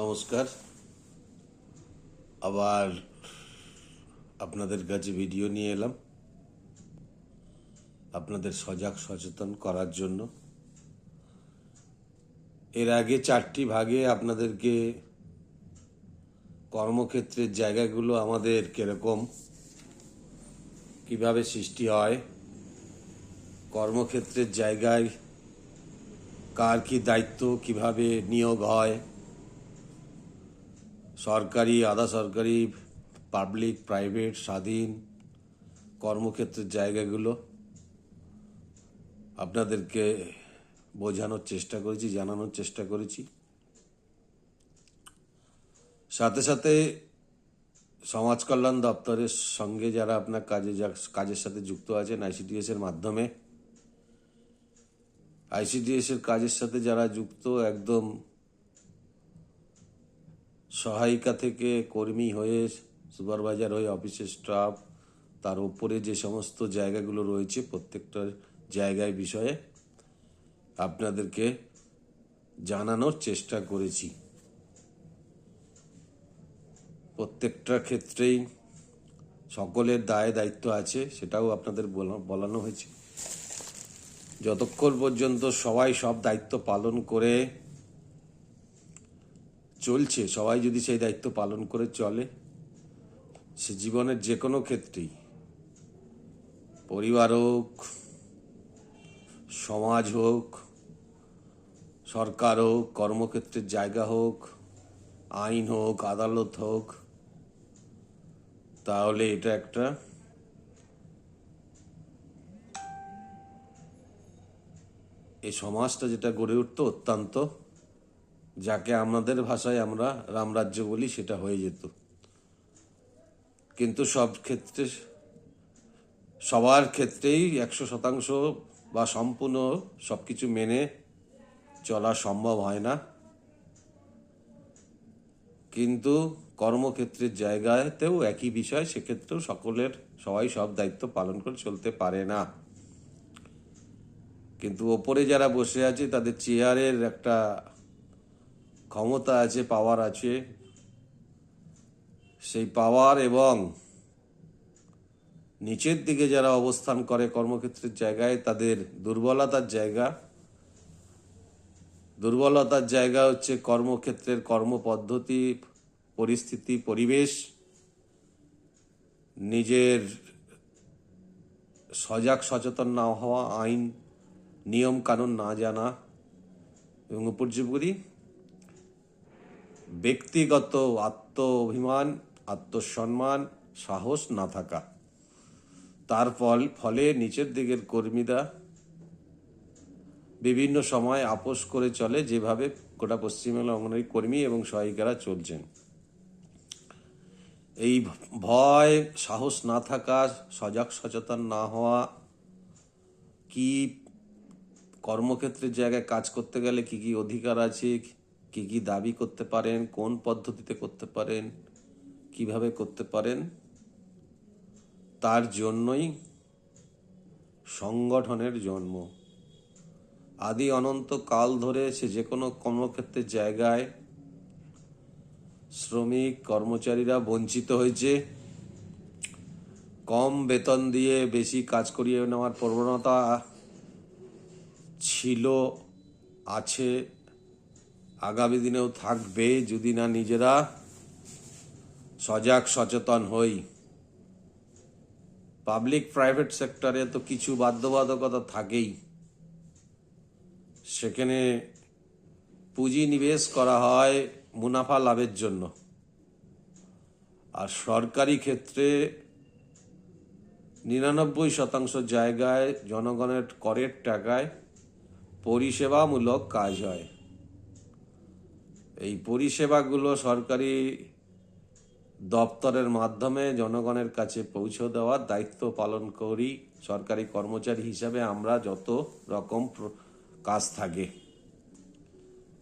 নমস্কার। আবার আপনাদের কাছে ভিডিও নিয়ে এলাম। আপনাদের সজাগ সচেতন করার জন্য। এর আগে চারটি ভাগে আপনাদেরকে কর্মক্ষেত্রের জায়গাগুলো আমাদের কীরকম, কীভাবে সৃষ্টি হয়, কর্মক্ষেত্রের জায়গায় কার কি দায়িত্ব, কীভাবে নিয়োগ হয় সরকারি, আধা সরকারি পাবলিক প্রাইভেট স্বাধীন, কর্মক্ষেত্রের জায়গাগুলো আপনাদেরকে বোঝানোর চেষ্টা করেছি, জানানোর চেষ্টা করেছি। সাথে সাথে সমাজ কল্যাণ দপ্তরের সঙ্গে যারা আপনার কাজে কাজের সাথে যুক্ত আছেন আইসিডিএস এর মাধ্যমে আইসিডিএস এর কাজের সাথে যারা যুক্ত, একদম সহায়িকা থেকে কর্মী হয়ে সুপারভাইজার হয়ে অফিসের স্টাফ, তার উপরে যে সমস্ত জায়গাগুলো রয়েছে প্রত্যেকটা জায়গায় বিষয়ে আপনাদেরকে জানানোর চেষ্টা করেছি। প্রত্যেকটা ক্ষেত্রেই সকলের দায় দায়িত্ব আছে, সেটাও আপনাদের বলা- বলানো হয়েছে। যতক্ষণ পর্যন্ত সবাই সব দায়িত্ব পালন করে চলছে, সবাই যদি সেই দায়িত্ব পালন করে চলে, সে জীবনের যে কোনো ক্ষেত্রেই, পরিবার হোক, সমাজ হোক, সরকার হোক, কর্মক্ষেত্রের জায়গা হোক, আইন হোক, আদালত হোক, তাহলে এটা একটা এই সমাজটা যেটা গড়ে উঠতো অত্যন্ত যাকে আমাদের ভাষায় আমরা রামরাজ্য বলি, সেটা হয়ে যেত। কিন্তু সব ক্ষেত্রে, সবার ক্ষেত্রেই একশো শতাংশ বা সম্পূর্ণ সব কিছু মেনে চলা সম্ভব হয় না। কিন্তু কর্মক্ষেত্রের জায়গাতেও একই বিষয়, সেক্ষেত্রেও সকলের, সবাই সব দায়িত্ব পালন করে চলতে পারে না। কিন্তু ওপরে যারা বসে আছে, তাদের চেয়ারের একটা ক্ষমতা আছে পাওয়ার আছে। সেই পাওয়ার এবং নিচের দিকে যারা অবস্থান করে কর্মক্ষেত্রের জায়গায়, তাদের দুর্বলতার জায়গা। দুর্বলতার জায়গা হচ্ছে কর্মক্ষেত্রের কর্মপদ্ধতি, পরিস্থিতি, পরিবেশ। নিজের সজাগ, সচেতন না হওয়া, আইন নিয়ম কানুন না জানা। এবং উপর্যুপরি ব্যক্তিগত আত্ম অভিমান আত্মসম্মান, সাহস না থাকা। তার ফল, ফলে নিচের দিকের কর্মীরা বিভিন্ন সময় আপোষ করে চলে যেভাবে গোটা পশ্চিমবাংলা অঙ্গনওয়াড়ি কর্মী এবং সহায়িকারা চলছেন। এই ভয়, সাহস না থাকা, সজাগ সচেতন না হওয়া, কি কর্মক্ষেত্রের জায়গায় কাজ করতে গেলে কি কি অধিকার আছে কি কি দাবি করতে পারেন, কোন পদ্ধতিতে করতে পারেন, কীভাবে করতে পারেন, তার জন্যই সংগঠনের জন্ম। আদি অনন্ত কাল ধরে সে যে কোনো কর্মক্ষেত্রের জায়গায় শ্রমিক, কর্মচারীরা বঞ্চিত হয়েছে। কম বেতন দিয়ে বেশি কাজ করিয়ে নেওয়ার প্রবণতা ছিল, আছে। আগামী দিনেও থাকবে যদি না নিজেরা সজাগ, সচেতন হই। পাবলিক, প্রাইভেট সেক্টরে তো কিছু বাধ্যবাধকতা থাকেই। সেখানে পুঁজি নিবেশ করা হয় মুনাফা লাভের জন্য। আর সরকারি ক্ষেত্রে নিরানব্বই শতাংশ জায়গায় জনগণের করের টাকায় পরিষেবামূলক কাজ হয়। এই পরিষেবাগুলো সরকারি দপ্তরের মাধ্যমে জনগণের কাছে পৌঁছে দেওয়ার দায়িত্ব পালন করি। সরকারি কর্মচারী হিসাবে আমরা যত রকম কাজ থাকে।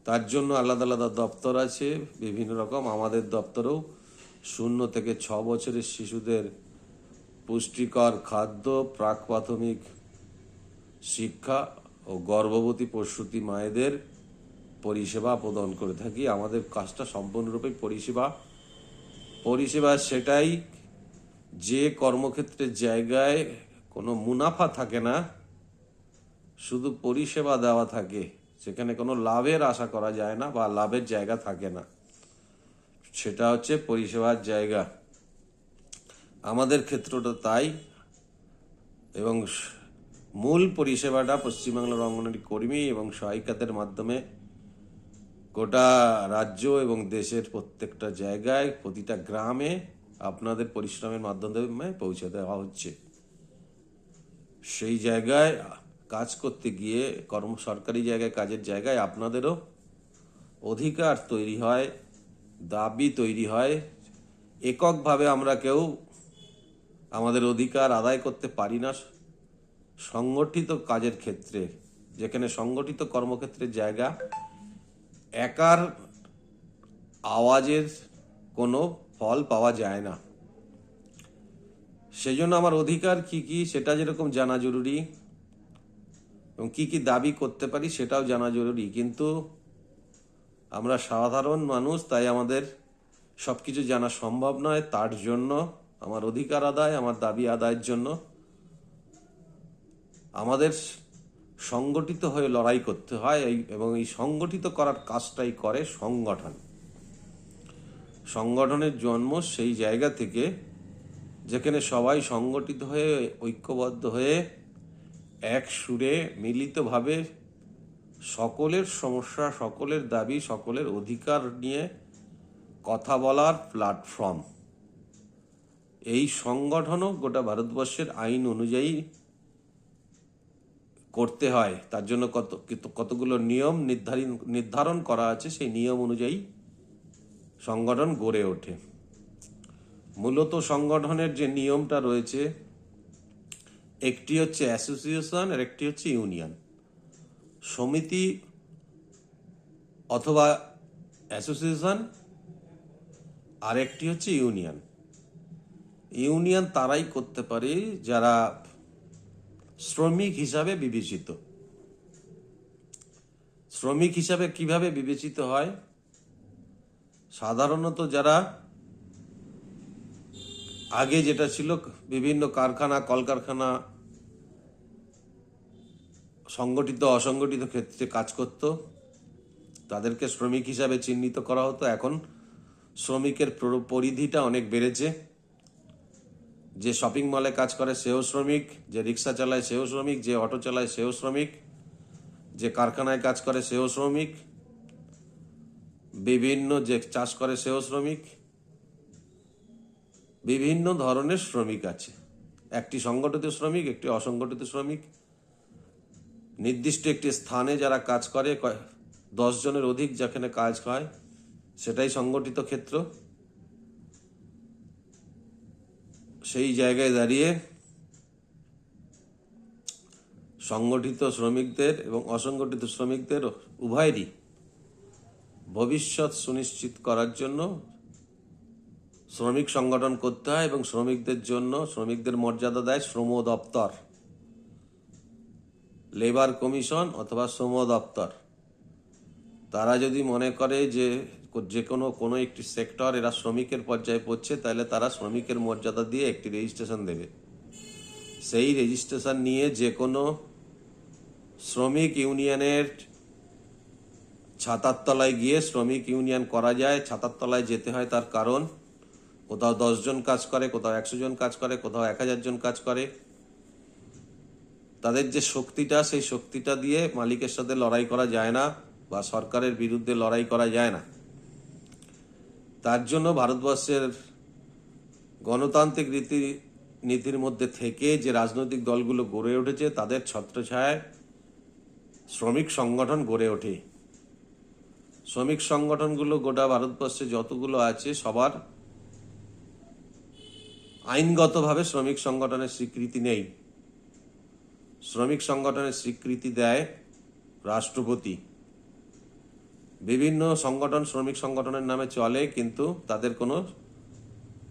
তার জন্য আলাদা আলাদা দপ্তর আছে, বিভিন্ন রকম। আমাদের দপ্তরেও শূন্য থেকে ছ বছরের শিশুদের পুষ্টিকর খাদ্য, প্রাক প্রাথমিক শিক্ষা ও গর্ভবতী প্রসূতি মায়েদের পরিষেবা প্রদান করে থাকি। আমাদের কাজটা সম্পূর্ণরূপে পরিষেবা। পরিষেবা সেটাই যে কর্মক্ষেত্রে জায়গায় কোনো মুনাফা থাকে না, শুধু পরিষেবা দেওয়া থাকে। সেখানে কোনো লাভের আশা করা যায় না বা লাভের জায়গা থাকে না। সেটা হচ্ছে পরিষেবার জায়গা। আমাদের ক্ষেত্রটা তাই এবং মূল পরিষেবাটা পশ্চিমবাংলার অঙ্গনওয়াড়ি কর্মী এবং সহায়িকাদের মাধ্যমে গোটা রাজ্য এবং দেশের প্রত্যেকটা জায়গায়, প্রতিটা গ্রামে আপনাদের পরিশ্রমের মাধ্যমে পৌঁছে দেওয়া হচ্ছে। সেই জায়গায় কাজ করতে গিয়ে, কর্ম, সরকারি জায়গায়, কাজের জায়গায় আপনাদেরও অধিকার তৈরি হয়, দাবি তৈরি হয়। এককভাবে আমরা কেউ আমাদের অধিকার আদায় করতে পারি না। সংগঠিত কাজের ক্ষেত্রে, যেখানে সংগঠিত কর্মক্ষেত্রের জায়গা একার আওয়াজের কোনো ফল পাওয়া যায় না। সেই জন্য আমার অধিকার কি কি সেটা যেরকম জানা জরুরি এবং কি কি দাবি করতে পারি সেটাও জানা জরুরি। কিন্তু আমরা সাধারণ মানুষ, তাই আমাদের সব কিছু জানা সম্ভব নয়। তার জন্য, আমার অধিকার আদায়, আমার দাবি আদায়ের জন্য আমাদের সংগঠিত হয়ে লড়াই করতে হয় এবং এই সংগঠিত করার কাজটাই করে সংগঠন। সংগঠনের জন্ম সেই জায়গা থেকে যেখানে সবাই সংগঠিত হয়ে, ঐক্যবদ্ধ হয়ে, এক সুরে মিলিতভাবে সকলের সমস্যা, সকলের দাবি, সকলের অধিকার নিয়ে কথা বলার প্ল্যাটফর্ম এই সংগঠনও গোটা ভারতবর্ষের আইন অনুযায়ী করতে হয়, তার জন্য কত কত- কতগুলো নিয়ম নির্ধারণ নির্ধারণ করা আছে, সেই নিয়ম অনুযায়ী সংগঠন গড়ে ওঠে। মূলত সংগঠনের যে নিয়মটা রয়েছে, একটি হচ্ছে অ্যাসোসিয়েশন, আর একটি হচ্ছে ইউনিয়ন। সমিতি অথবা অ্যাসোসিয়েশন আর একটি হচ্ছে ইউনিয়ন। ইউনিয়ন তারাই করতে পারে, যারা শ্রমিক হিসাবে বিবেচিত। শ্রমিক হিসাবে কীভাবে বিবেচিত হয়? সাধারণত যারা আগে যেটা ছিল বিভিন্ন কারখানা, কলকারখানা, সংগঠিত, অসংগঠিত ক্ষেত্রে কাজ করত, তাদেরকে শ্রমিক হিসাবে চিহ্নিত করা হতো। এখন শ্রমিকের পরিধিটা অনেক বেড়েছে। যে শপিং মলে কাজ করে সেও শ্রমিক, যে রিক্সা চালায় সেও শ্রমিক, যে অটো চালায় সেও শ্রমিক, যে কারখানায় কাজ করে সেও শ্রমিক, বিভিন্ন যে চাষ করে সেও শ্রমিক, বিভিন্ন ধরনের শ্রমিক আছে। একটি সংগঠিত শ্রমিক, একটি অসংগঠিত শ্রমিক। নির্দিষ্ট একটি স্থানে যারা কাজ করে দশ জনের অধিক যেখানে কাজ হয়, সেটাই সংগঠিত ক্ষেত্র। সেই জায়গায় দাঁড়িয়ে সংগঠিত শ্রমিকদের এবং অসংগঠিত শ্রমিকদের উভয়েরই ভবিষ্যৎ সুনিশ্চিত করার জন্য শ্রমিক সংগঠন করতে হয় এবং শ্রমিকদের জন্য, শ্রমিকদের মর্যাদা দেয় শ্রম দপ্তর লেবার কমিশন অথবা শ্রম দপ্তর। তারা যদি মনে করে যে যে কোনো কোনো একটি সেক্টর এরা শ্রমিকের পর্যায়ে পড়ছে, তাহলে তারা শ্রমিকের মর্যাদা দিয়ে একটি রেজিস্ট্রেশন দেবে। সেই রেজিস্ট্রেশন নিয়ে যে কোনো শ্রমিক ইউনিয়নের ছাতার তলায় গিয়ে শ্রমিক ইউনিয়ন করা যায়। ছাতার তলায় যেতে হয় তার কারণ, কোথাও দশজন কাজ করে, কোথাও একশো জন কাজ করে, কোথাও এক হাজার জন কাজ করে। তাদের যে শক্তিটা, সেই শক্তিটা দিয়ে মালিকের সাথে লড়াই করা যায় না বা সরকারের বিরুদ্ধে লড়াই করা যায় না। তার জন্য ভারতবর্ষের গণতান্ত্রিক রীতি নীতির মধ্যে থেকে যে রাজনৈতিক দলগুলো গড়ে উঠেছে, তাদের ছত্রছায়ায় শ্রমিক সংগঠন গড়ে ওঠে। শ্রমিক সংগঠনগুলো গোটা ভারতবর্ষে যতগুলো আছে, সবার আইনগতভাবে শ্রমিক সংগঠনের স্বীকৃতি নেই। শ্রমিক সংগঠনের স্বীকৃতি দেয় রাষ্ট্রপতি। বিভিন্ন সংগঠন, শ্রমিক সংগঠনের নামে চলে, কিন্তু তাদের কোনো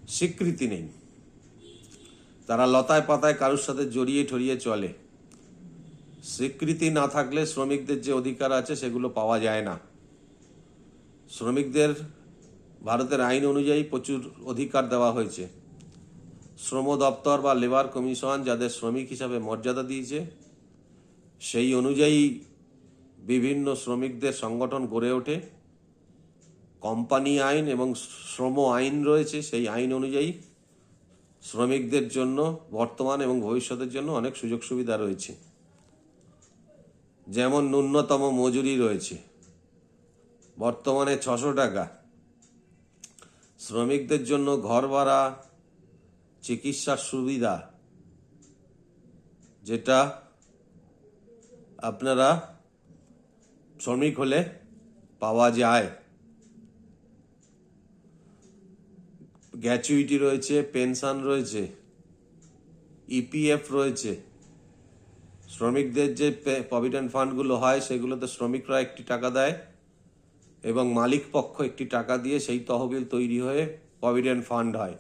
স্বীকৃতি নেই। তারা লতায় পাতায় কারুর সাথে জড়িয়ে ঠড়িয়ে চলে। স্বীকৃতি না থাকলে শ্রমিকদের যে অধিকার আছে, সেগুলো পাওয়া যায় না। শ্রমিকদের, ভারতের আইন অনুযায়ী প্রচুর অধিকার দেওয়া হয়েছে। শ্রম দপ্তর বা লেবার কমিশন যাদের শ্রমিক হিসাবে মর্যাদা দিয়েছে, সেই অনুযায়ী বিভিন্ন শ্রমিকদের সংগঠন গড়ে ওঠে। কোম্পানি আইন এবং শ্রম আইন রয়েছে, সেই আইন অনুযায়ী শ্রমিকদের জন্য বর্তমান এবং ভবিষ্যতের জন্য অনেক সুযোগ সুবিধা রয়েছে। যেমন ন্যূনতম মজুরি রয়েছে। বর্তমানে ছশো টাকা। শ্রমিকদের জন্য ঘর ভাড়া, চিকিৎসার সুবিধা, যেটা আপনারা শ্রমিক হলে পাওয়া যায়। গ্র্যাচুইটি রয়েছে, পেনশন রয়েছে ইপিএফ রয়েছে। শ্রমিকদের যে প্রভিডেন্ট ফান্ডগুলো হয়, সেগুলোতে শ্রমিকরা একটি টাকা দেয় এবং মালিক পক্ষ একটি টাকা দিয়ে সেই তহবিল তৈরি হয়ে প্রভিডেন্ট ফান্ড হয়।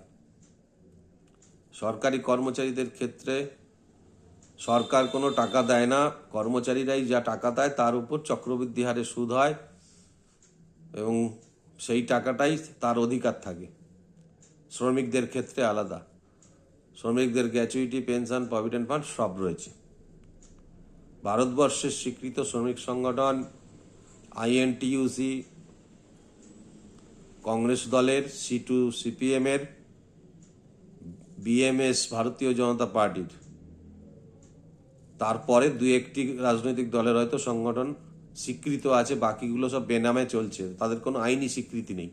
সরকারি কর্মচারীদের ক্ষেত্রে সরকার কোনো টাকা দেয় না, কর্মচারীরাই যা টাকা দেয় তার উপর চক্রবৃদ্ধি হারে সুদ হয় এবং সেই টাকাটাই তার অধিকার থাকে। শ্রমিকদের ক্ষেত্রে আলাদা। শ্রমিকদের গ্র্যাচুইটি, পেনশন, প্রভিডেন্ট ফান্ড সব রয়েছে। ভারতবর্ষের স্বীকৃত শ্রমিক সংগঠন আইএনটিইউসি, কংগ্রেস দলের, সি টু সিপিএমের বিএমএস ভারতীয় জনতা পার্টির। তারপরে দু একটি রাজনৈতিক দলের হয়তো সংগঠন স্বীকৃত আছে, বাকিগুলো সব বেনামে চলছে। তাদের কোনো আইনি স্বীকৃতি নেই।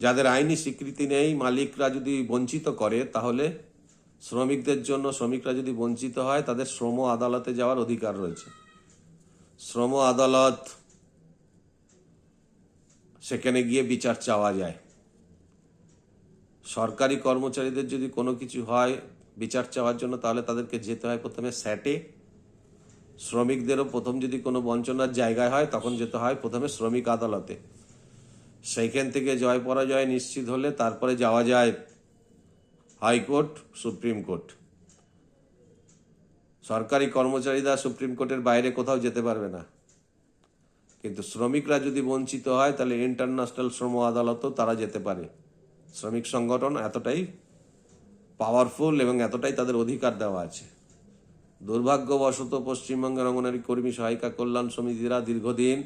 যাদের আইনি স্বীকৃতি নেই, মালিকরা যদি বঞ্চিত করে, তাহলে শ্রমিকদের জন্য, শ্রমিকরা যদি বঞ্চিত হয়, তাদের শ্রম আদালতে যাওয়ার অধিকার রয়েছে। শ্রম আদালত, সেখানে গিয়ে বিচার চাওয়া যায়। সরকারি কর্মচারীদের যদি কোনো কিছু হয় বিচার চাওয়ার জন্য তাহলে তাদেরকে যেতে হয় প্রথমে স্যাটে। শ্রমিকদেরও প্রথম যদি কোনো বঞ্চনার জায়গায় হয়, তখন যেতে হয় প্রথমে শ্রমিক আদালতে। সেইখান থেকে জয় পরাজয় নিশ্চিত হলে তারপরে যাওয়া যায় হাইকোর্ট, সুপ্রিম কোর্ট। সরকারি কর্মচারীরা সুপ্রিম কোর্টের বাইরে কোথাও যেতে পারবে না। কিন্তু শ্রমিকরা যদি বঞ্চিত হয়, তাহলে ইন্টারন্যাশনাল শ্রম আদালতও তারা যেতে পারে। শ্রমিক সংগঠন এতটাই পাওয়ারফুল এবং এতটাই তাদের অধিকার দেওয়া আছে। দুর্ভাগ্যবশত পশ্চিমবঙ্গের অঙ্গনারী কর্মী সহায়িকা কল্যাণ সমিতিরা দীর্ঘদিন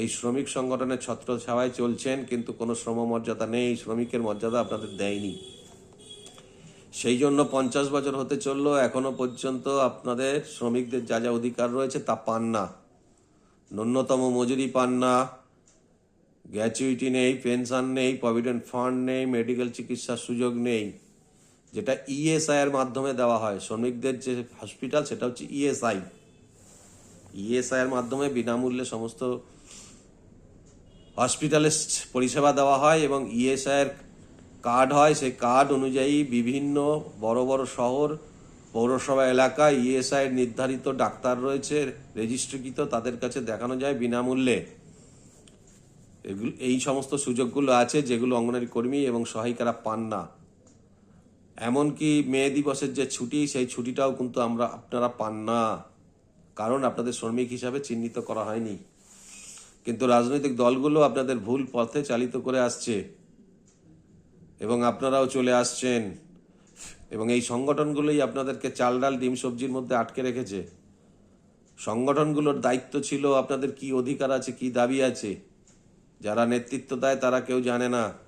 এই শ্রমিক সংগঠনের ছত্র ছাওয়ায় চলছেন, কিন্তু কোনো শ্রম মর্যাদা নেই, শ্রমিকের মর্যাদা আপনাদের দেয়নি। সেই জন্য পঞ্চাশ বছর হতে চলল, এখনও পর্যন্ত আপনাদের শ্রমিকদের যা যা অধিকার রয়েছে তা পান না। ন্যূনতম মজুরি পান না। গ্র্যাচুইটি নেই পেনশন নেই প্রভিডেন্ট ফান্ড নেই মেডিকেল চিকিৎসার সুযোগ নেই। যেটা ইএসআই এর মাধ্যমে দেওয়া হয়। শ্রমিকদের যে হসপিটাল সেটা হচ্ছে ইএসআই ইএসআই এর মাধ্যমে বিনামূল্যে সমস্ত হসপিটালে পরিষেবা দেওয়া হয় এবং ইএসআই এর কার্ড হয়। সেই কার্ড অনুযায়ী বিভিন্ন বড় বড় শহর, পৌরসভা এলাকায় ইএসআই এর নির্ধারিত ডাক্তার রয়েছে, রেজিস্ট্রিকৃত, তাদের কাছে দেখানো যায় বিনামূল্যে। এগুলো এই সমস্ত সুযোগগুলো আছে যেগুলো অঙ্গনারী কর্মী এবং সহায়িকারা পান না। এমনকি মে দিবসের যে ছুটি, সেই ছুটিটাও কিন্তু আমরা, আপনারা পান না। কারণ আপনাদের শ্রমিক হিসাবে চিহ্নিত করা হয়নি। কিন্তু রাজনৈতিক দলগুলো আপনাদের ভুল পথে চালিত করে আসছে। এবং আপনারাও চলে আসছেন। এবং এই সংগঠনগুলোই আপনাদেরকে চাল ডাল ডিম সবজির মধ্যে আটকে রেখেছে। সংগঠনগুলোর দায়িত্ব ছিল আপনাদের কি অধিকার আছে, কি দাবি আছে? যারা নেতৃত্ব দেয় তারা কেউ জানে না।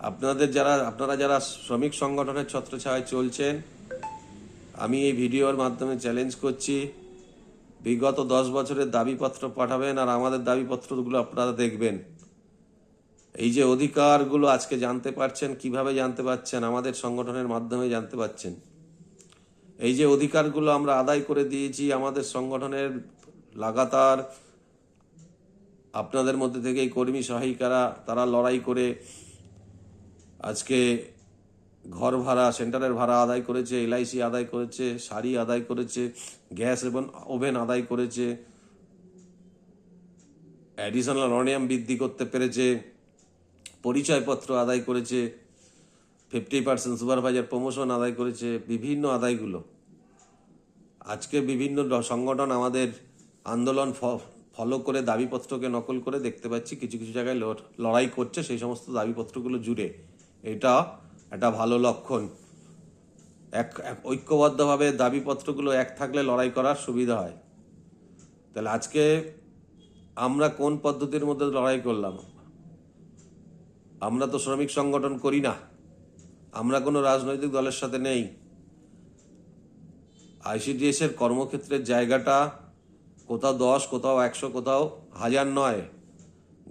আপনাদের যারা, আপনারা যারা শ্রমিক সংগঠনের ছত্রছায়ায় চলছেন, আমি এই ভিডিওর মাধ্যমে চ্যালেঞ্জ করছি। বিগত দশ বছরের দাবিপত্র পাঠাবেন আর আমাদের দাবিপত্রগুলো আপনারা দেখবেন। এই যে অধিকারগুলো আজকে জানতে পারছেন, কীভাবে জানতে পারছেন, আমাদের সংগঠনের মাধ্যমে জানতে পারছেন। এই যে অধিকারগুলো আমরা আদায় করে দিয়েছি আমাদের সংগঠনের লাগাতার, আপনাদের মধ্যে থেকে কর্মী সহায়িকারা, তারা লড়াই করে আজকে ঘর ভাড়া, সেন্টারের ভাড়া আদায় করেছে, এলআইসি আদায় করেছে, শাড়ি আদায় করেছে, গ্যাস এবং ওভেন আদায় করেছে অ্যাডিশনাল অনিয়াম বৃদ্ধি করতে পেরেছে, পরিচয়পত্র আদায় করেছে ফিফটি পার্সেন্ট সুপারভাইজার প্রমোশন আদায় করেছে, বিভিন্ন আদায়গুলো। আজকে বিভিন্ন সংগঠন আমাদের আন্দোলন ফলো করে দাবিপত্রকে নকল করে দেখতে পাচ্ছি, কিছু কিছু জায়গায় লড়- লড়াই করছে, সেই সমস্ত দাবিপত্রগুলো জুড়ে। এটা একটা ভালো লক্ষণ। এক ঐক্যবদ্ধভাবে দাবিপত্রগুলো এক থাকলে লড়াই করার সুবিধা হয়। তাহলে আজকে আমরা কোন পদ্ধতির মধ্যে লড়াই করলাম? আমরা তো শ্রমিক সংগঠন করি না। আমরা কোনো রাজনৈতিক দলের সাথে নেই। আইসিডিএস এর কর্মক্ষেত্রের জায়গাটা কোথাও দশ, কোথাও একশো, কোথাও হাজার নয়।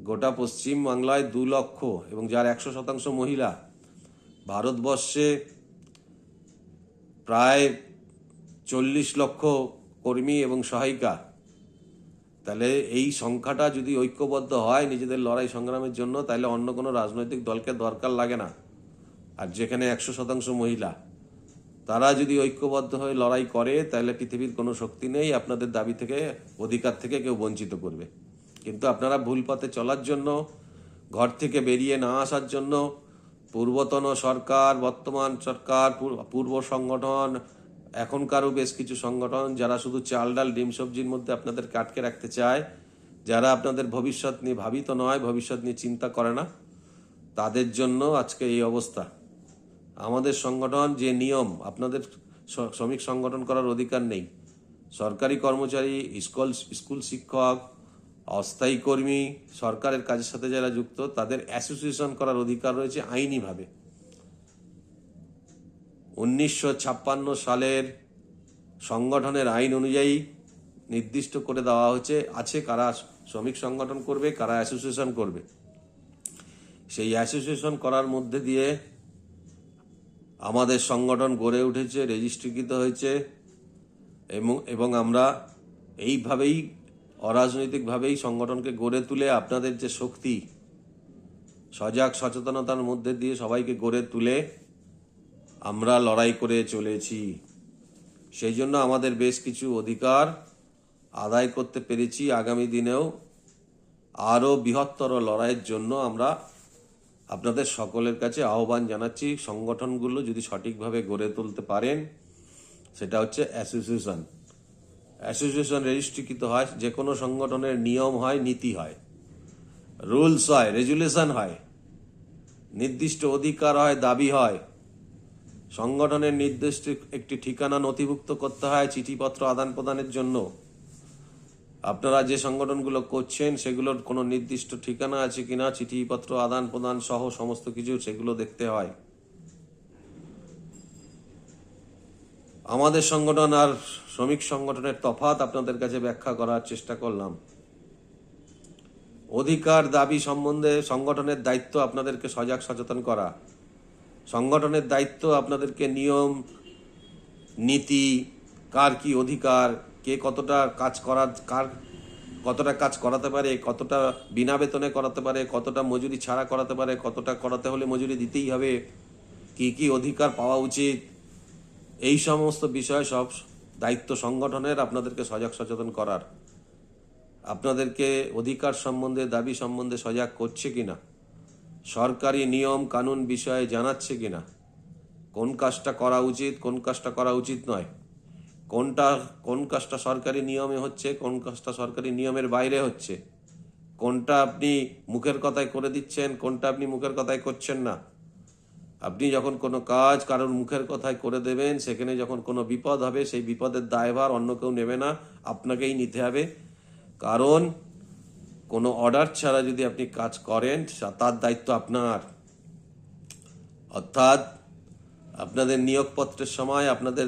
গোটা পশ্চিম বাংলায় দু লক্ষ এবং যার একশো শতাংশ মহিলা, ভারতবর্ষে প্রায় চল্লিশ লক্ষ কর্মী এবং সহায়িকা। তাহলে এই সংখ্যাটা যদি ঐক্যবদ্ধ হয় নিজেদের লড়াই সংগ্রামের জন্য, তাহলে অন্য কোনো রাজনৈতিক দলকে দরকার লাগে না। আর যেখানে একশো শতাংশ মহিলা, তারা যদি ঐক্যবদ্ধ হয়ে লড়াই করে, তাহলে পৃথিবীর কোনো শক্তি নেই, আপনাদের দাবি থেকে, অধিকার থেকে কেউ বঞ্চিত করবে। কিন্তু আপনারা ভুল পথে চলার জন্য, ঘর থেকে বেরিয়ে না আসার জন্য পূর্বতন সরকার, বর্তমান সরকার, পূর্ব সংগঠন এখনকারও বেশ কিছু সংগঠন, যারা শুধু চাল ডাল, ডিম সবজির মধ্যে আপনাদেরকে আটকে রাখতে চায়, যারা আপনাদের ভবিষ্যৎ নিয়ে ভাবিত নয়, ভবিষ্যৎ নিয়ে চিন্তা করে না, তাদের জন্য আজকে এই অবস্থা। আমাদের সংগঠন যে নিয়ম, আপনাদের শ্রমিক সংগঠন করার অধিকার নেই। সরকারি কর্মচারী, স্কুল স্কুল শিক্ষক অস্থায়ী কর্মী, সরকারের কাজের সাথে যারা যুক্ত, তাদের অ্যাসোসিয়েশন করার অধিকার রয়েছে আইনিভাবে। উনিশশো ছাপ্পান্ন সালের সংগঠনের আইন অনুযায়ী নির্দিষ্ট করে দেওয়া হচ্ছে আছে কারা শ্রমিক সংগঠন করবে, কারা অ্যাসোসিয়েশন করবে। সেই অ্যাসোসিয়েশন করার মধ্যে দিয়ে আমাদের সংগঠন গড়ে উঠেছে রেজিস্ট্রিকৃত হয়েছে, এবং এবং আমরা এইভাবেই অরাজনৈতিকভাবেই সংগঠনকে গড়ে তুলে আপনাদের যে শক্তি, সজাগ সচেতনতার মধ্যে দিয়ে সবাইকে গড়ে তুলে আমরা লড়াই করে চলেছি। সেই জন্য আমাদের বেশ কিছু অধিকার আদায় করতে পেরেছি আগামী দিনেও। আরও বৃহত্তর লড়াইয়ের জন্য আমরা আপনাদের সকলের কাছে আহ্বান জানাচ্ছি, সংগঠনগুলো যদি সঠিকভাবে গড়ে তুলতে পারেন, সেটা হচ্ছে অ্যাসোসিয়েশন। অ্যাসোসিয়েশন রেজিস্ট্রিকৃত হয় যে কোনো সংগঠনের নিয়ম হয়, নীতি হয়। রুলস হয়, রেজুলেশন হয়। নির্দিষ্ট অধিকার হয়, দাবি হয়। সংগঠনের নির্দিষ্ট একটি ঠিকানা নথিভুক্ত করতে হয়, চিঠিপত্র আদান প্রদানের জন্য। আপনারা যে সংগঠনগুলো করছেন, সেগুলোর কোনো নির্দিষ্ট ঠিকানা আছে কিনা, চিঠিপত্র আদান প্রদান সহ সমস্ত কিছু সেগুলো দেখতে হয়। আমাদের সংগঠন আর শ্রমিক সংগঠনের তফাত আপনাদের কাছে ব্যাখ্যা করার চেষ্টা করলাম। অধিকার দাবি সম্বন্ধে সংগঠনের দায়িত্ব আপনাদেরকে সজাগ সচেতন করা। সংগঠনের দায়িত্ব আপনাদেরকে নিয়ম, নীতি, কার কি অধিকার, কে কতটা কাজ করা, কার কতটা কাজ করাতে পারে, কতটা বিনা বেতনে করাতে পারে, কতটা মজুরি ছাড়া করাতে পারে, কতটা করাতে হলে মজুরি দিতেই হবে, কি কি অধিকার পাওয়া উচিত এই সমস্ত বিষয় সব দায়িত্ব সংগঠনের, আপনাদেরকে সজাগ সচেতন করার। আপনাদেরকে অধিকার সম্বন্ধে, দাবি সম্বন্ধে সজাগ করছে কিনা? সরকারি নিয়ম, কানুন বিষয়ে জানাচ্ছে কিনা? কোন কাজটা করা উচিত, কোন কাজটা করা উচিত নয়? কোনটা, কোন কাজটা সরকারি নিয়মে হচ্ছে, কোন কাজটা সরকারি নিয়মের বাইরে হচ্ছে? কোনটা আপনি মুখের কথায় করে দিচ্ছেন, কোনটা আপনি মুখের কথায় করছেন না? আপনি যখন কোনো কাজ কারোর মুখের কথায় করে দেবেন, সেখানে যখন কোনো বিপদ হবে, সেই বিপদের দায়ভার অন্য কেউ নেবে না, আপনাকেই নিতে হবে। কারণ কোনো অর্ডার ছাড়া যদি আপনি কাজ করেন তার দায়িত্ব আপনার। অর্থাৎ আপনাদের নিয়োগপত্রের সময় আপনাদের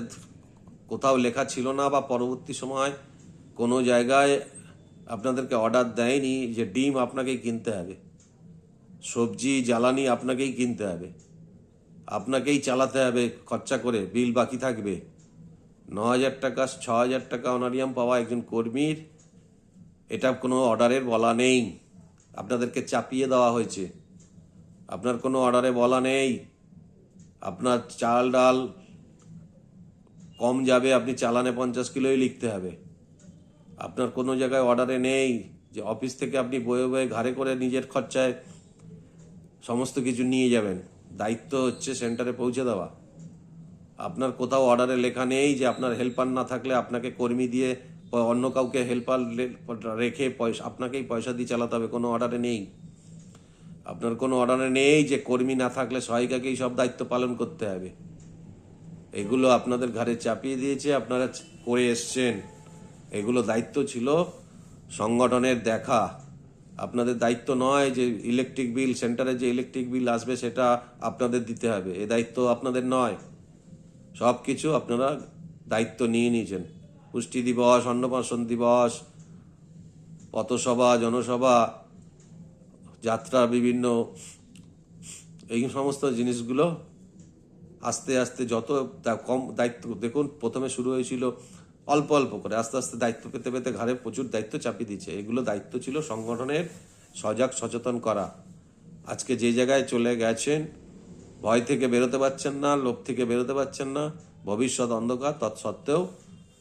কোথাও লেখা ছিল না বা পরবর্তী সময় কোনো জায়গায় আপনাদেরকে অর্ডার দেয়নি যে ডিম আপনাকেই কিনতে হবে, সবজি, জ্বালানি আপনাকেই কিনতে হবে। আপনাকেই চালাতে হবে, খরচা করে, বিল বাকি থাকবে। ন হাজার টাকা ছ হাজার টাকা অনারিয়াম পাওয়া একজন কর্মীর, এটা কোনো অর্ডারের বলা নেই। আপনাদেরকে চাপিয়ে দেওয়া হয়েছে। আপনার কোনো অর্ডারে বলা নেই। আপনার চাল ডাল কম যাবে, আপনি চালানে পঞ্চাশ কিলোই লিখতে হবে। আপনার কোনো জায়গায় অর্ডারে নেই যে অফিস থেকে আপনি বয়ে বয়ে ঘাড়ে করে নিজের খরচায় সমস্ত কিছু নিয়ে যাবেন। দায়িত্ব হচ্ছে সেন্টারে পৌঁছে দেওয়া। আপনার কোথাও অর্ডারে লেখা নেই যে আপনার হেল্পার না থাকলে আপনাকে কর্মী দিয়ে অন্য কাউকে হেল্পার রেখে পয়সা, আপনাকেই পয়সা দিয়ে চালাতে হবে, কোনো অর্ডারে নেই। আপনার কোনো অর্ডারে নেই যে কর্মী না থাকলে সহায়িকাকেই সব দায়িত্ব পালন করতে হবে। এগুলো আপনাদের ঘাড়ে চাপিয়ে দিয়েছে, আপনারা করে এসছেন। এগুলো দায়িত্ব ছিল সংগঠনের দেখা। আপনাদের দায়িত্ব নয় যে ইলেকট্রিক বিল সেন্টারে যে ইলেকট্রিক বিল আসবে সেটা আপনাদের দিতে হবে। এ দায়িত্ব আপনাদের নয়। সব কিছু আপনারা দায়িত্ব নিয়ে নিয়েছেন। পুষ্টি দিবস, অন্নপ্রাশন দিবস, পথসভা, জনসভা যাত্রা বিভিন্ন এই সমস্ত জিনিসগুলো আস্তে আস্তে যত কম দায়িত্ব দেখুন, প্রথমে শুরু হয়েছিল অল্প অল্প করে। আস্তে আস্তে দায়িত্ব পেতে পেতে ঘাড়ে প্রচুর দায়িত্ব চাপিয়ে দিচ্ছে এগুলো দায়িত্ব ছিল সংগঠনের সজাগ সচেতন করা। আজকে যে জায়গায় চলে গেছেন, ভয় থেকে বেরোতে পারছেন না, লোভ থেকে বেরোতে পারছেন না, ভবিষ্যৎ অন্ধকার তৎসত্ত্বেও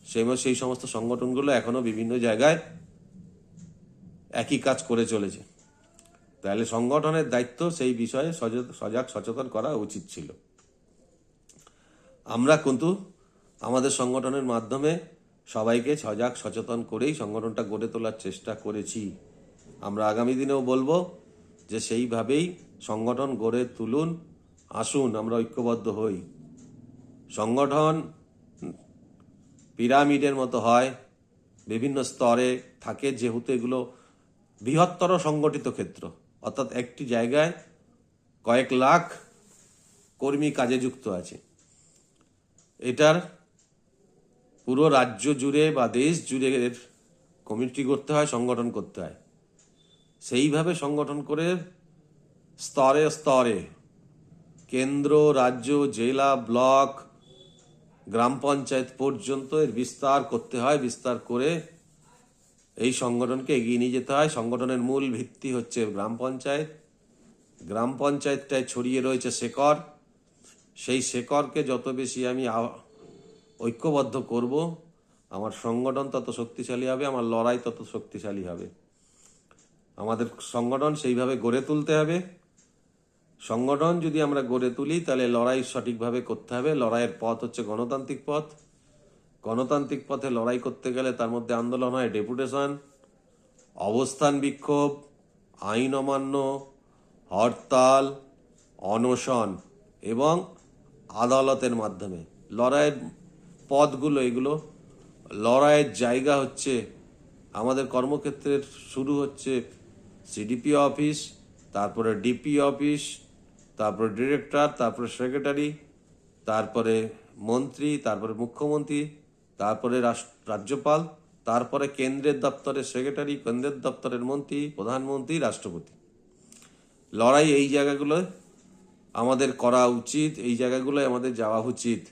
সেই সেই সমস্ত সংগঠনগুলো এখনও বিভিন্ন জায়গায় একই কাজ করে চলেছে। তাহলে সংগঠনের দায়িত্ব সেই বিষয়ে সজ- সজাগ সচেতন করা উচিত ছিল। আমরা কিন্তু আমাদের সংগঠনের মাধ্যমে সবাইকে সজাগ সচেতন করেই সংগঠনটা গড়ে তোলার চেষ্টা করেছি। আমরা আগামী দিনেও বলব যে সেইভাবেই সংগঠন গড়ে তুলুন, আসুন, আমরা ঐক্যবদ্ধ হই। সংগঠন পিরামিডের মতো হয়, বিভিন্ন স্তরে থাকে, যেহেতু এগুলো বৃহত্তর সংগঠিত ক্ষেত্র। অর্থাৎ একটি জায়গায় কয়েক লাখ কর্মী কাজে যুক্ত আছে। এটার পুরো রাজ্য জুড়ে বা দেশ জুড়ে কমিটি করতে হয়, সংগঠন করতে হয়। সেইভাবে সংগঠন করে স্তরে স্তরে কেন্দ্র, রাজ্য, জেলা, ব্লক, গ্রাম পঞ্চায়েত পর্যন্ত এর বিস্তার করতে হয়, বিস্তার করে এই সংগঠনকে এগিয়ে নিয়ে যেতে হয়। সংগঠনের মূল ভিত্তি হচ্ছে গ্রাম পঞ্চায়েত। গ্রাম পঞ্চায়েতটায় ছড়িয়ে রয়েছে শেকর সেই শেকরকে যত বেশি আমি ঐক্যবদ্ধ করব, আমার সংগঠন তত শক্তিশালী হবে, আমার লড়াই তত শক্তিশালী হবে। আমাদের সংগঠন সেইভাবে গড়ে তুলতে হবে। সংগঠন যদি আমরা গড়ে তুলি, তাহলে লড়াই সঠিকভাবে করতে হবে। লড়াইয়ের পথ হচ্ছে গণতান্ত্রিক পথ। গণতান্ত্রিক পথে লড়াই করতে গেলে তার মধ্যে আন্দোলন হয় ডেপুটেশন, অবস্থান বিক্ষোভ, আইন অমান্য, হরতাল, অনশন এবং আদালতের মাধ্যমে। লড়াইয়ের পথগুলো এগুলো লড়াইয়ের জায়গা হচ্ছে, আমাদের কর্মক্ষেত্রের শুরু হচ্ছে সিডিপি অফিস, তারপরে ডিপি অফিস, তারপরে ডিরেক্টর, তারপরে সেক্রেটারি, তারপরে মন্ত্রী, তারপরে মুখ্যমন্ত্রী, তারপরে রাজ্যপাল, তারপরে কেন্দ্রের দপ্তরের সেক্রেটারি, কেন্দ্রের দপ্তরের মন্ত্রী, প্রধানমন্ত্রী, রাষ্ট্রপতি। লড়াই এই জায়গাগুলোয় আমাদের করা উচিত, এই জায়গাগুলোয় আমাদের যাওয়া উচিত।